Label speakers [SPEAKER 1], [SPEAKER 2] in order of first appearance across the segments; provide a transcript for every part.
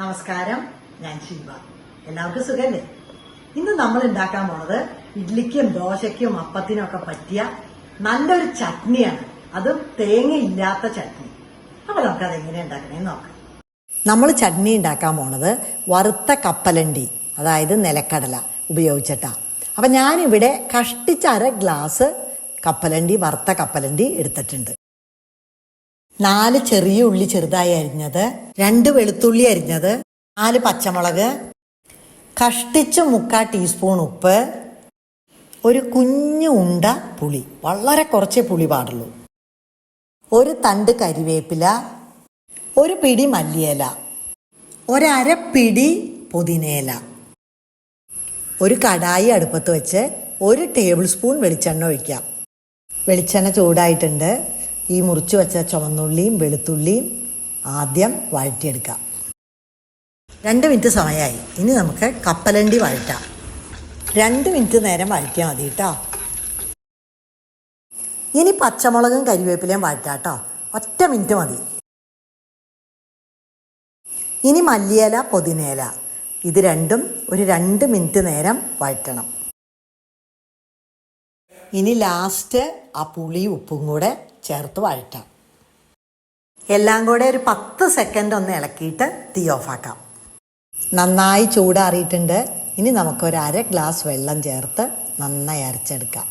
[SPEAKER 1] നമസ്കാരം. ഞാൻ ശിവ. എല്ലാവർക്കും സുഖല്ലേ? ഇന്ന് നമ്മൾ ഉണ്ടാക്കാൻ പോണത് ഇഡ്ലിക്കും ദോശയ്ക്കും അപ്പത്തിനും ഒക്കെ പറ്റിയ നല്ലൊരു ചട്നിയാണ്. അതും തേങ്ങ ഇല്ലാത്ത ചട്നി. അപ്പൊ നമുക്കത് എങ്ങനെ ഉണ്ടാക്കണേന്ന് നോക്കാം. നമ്മൾ ചട്നി ഉണ്ടാക്കാൻ പോണത് വറുത്ത കപ്പലണ്ടി അതായത് നിലക്കടല ഉപയോഗിച്ചിട്ടാ. അപ്പൊ ഞാനിവിടെ കഷ്ടിച്ച അര ഗ്ലാസ് കപ്പലണ്ടി വറുത്ത കപ്പലണ്ടി എടുത്തിട്ടുണ്ട്. നാല് ചെറിയ ഉള്ളി ചെറുതായി അരിഞ്ഞത് രണ്ട് വെളുത്തുള്ളി അരിഞ്ഞത് നാല് പച്ചമുളക് കഷ്ടിച്ച് മുക്കാൽ ടീസ്പൂൺ ഉപ്പ് ഒരു കുഞ്ഞു ഉണ്ട പുളി. വളരെ കുറച്ചേ പുളി പാടുള്ളൂ. ഒരു തണ്ട് കരിവേപ്പില ഒരു പിടി മല്ലിയില ഒരര പിടി പുതിനയില ഒരു കടായി അടുപ്പത്ത് വെച്ച് ഒരു ടേബിൾ സ്പൂൺ വെളിച്ചെണ്ണ ഒഴിക്കാം. വെളിച്ചെണ്ണ ചൂടായിട്ടുണ്ട്. ഈ മുറിച്ച് വെച്ച ചുവന്നുള്ളിയും വെളുത്തുള്ളിയും ആദ്യം വഴറ്റിയെടുക്കാം. രണ്ട് മിനിറ്റ് സമയമായി. ഇനി നമുക്ക് കപ്പലണ്ടി വഴറ്റാം. രണ്ട് മിനിറ്റ് നേരം വഴറ്റിയാൽ മതി കേട്ടോ ഇനി പച്ചമുളകും കരിവേപ്പിലയും വഴറ്റാം കേട്ടോ ഒറ്റ മിനിറ്റ് മതി. ഇനി മല്ലിയില പൊതിനേല ഇത് രണ്ടും ഒരു രണ്ട് മിനിറ്റ് നേരം വഴറ്റണം. ഇനി ലാസ്റ്റ് ആ പുളി ഉപ്പും കൂടെ ചേർത്ത് വഴറ്റാം. എല്ലാം കൂടെ ഒരു പത്ത് സെക്കൻഡ് ഒന്ന് ഇളക്കിയിട്ട് തീ ഓഫാക്കാം നന്നായി ചൂടാറിയിട്ടുണ്ട്. ഇനി നമുക്കൊരു അര ഗ്ലാസ് വെള്ളം ചേർത്ത് നന്നായി അരച്ചെടുക്കാം.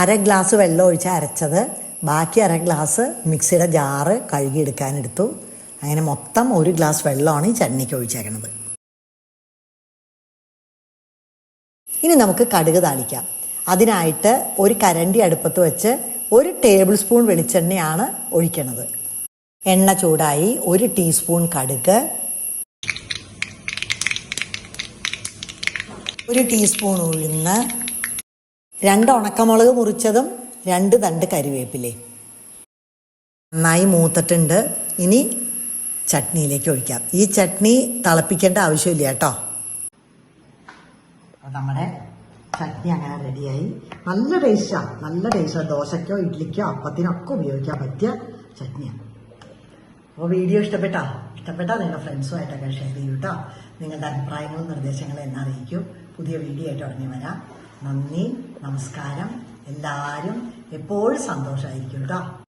[SPEAKER 1] അര ഗ്ലാസ് വെള്ളം ഒഴിച്ച് അരച്ചത് ബാക്കി അര ഗ്ലാസ് മിക്സിയുടെ ജാറ് കഴുകിയെടുക്കാനെടുത്തു. അങ്ങനെ മൊത്തം ഒരു ഗ്ലാസ് വെള്ളമാണ് ഈ ചട്നിക്ക് ഒഴിച്ചേക്കണത്. ഇനി നമുക്ക് കടുക് താളിക്കാം. അതിനായിട്ട് ഒരു കരണ്ടി അടുപ്പത്ത് വെച്ച് ഒരു ടേബിൾ സ്പൂൺ വെളിച്ചെണ്ണയാണ് ഒഴിക്കണത്. എണ്ണ ചൂടായി ഒരു ടീസ്പൂൺ കടുക്. ഒരു ടീസ്പൂൺ ഉഴുന്ന് രണ്ട് ഉണക്കമുളക് മുറിച്ചതും രണ്ട് തണ്ട് കരിവേപ്പിലേ. നന്നായി മൂത്തിട്ടുണ്ട്. ഇനി ചട്നിയിലേക്ക് ഒഴിക്കാം. ഈ ചട്നി തിളപ്പിക്കേണ്ട ആവശ്യമില്ല കേട്ടോ. നമ്മുടെ ചട്നി അങ്ങനെ റെഡിയായി. നല്ല ടേസ്റ്റാണ് നല്ല ടേസ്റ്റാണ് ദോശയ്ക്കോ ഇഡ്ലിക്കോ അപ്പത്തിനൊക്കെ ഉപയോഗിക്കാൻ പറ്റിയ ചട്നിയാണ് അപ്പോൾ വീഡിയോ ഇഷ്ടപ്പെട്ടാ? ഇഷ്ടപ്പെട്ടാൽ നിങ്ങളുടെ ഫ്രണ്ട്സുമായിട്ടൊക്കെ ഷെയർ ചെയ്യൂ കേട്ടോ നിങ്ങളുടെ അഭിപ്രായങ്ങളും നിർദ്ദേശങ്ങളും എന്നെ അറിയിക്കൂ. പുതിയ വീഡിയോ ആയിട്ട് ഉടനെ വരാം. നന്ദി നമസ്കാരം. എല്ലാവരും എപ്പോഴും സന്തോഷമായിരിക്കും കേട്ടോ.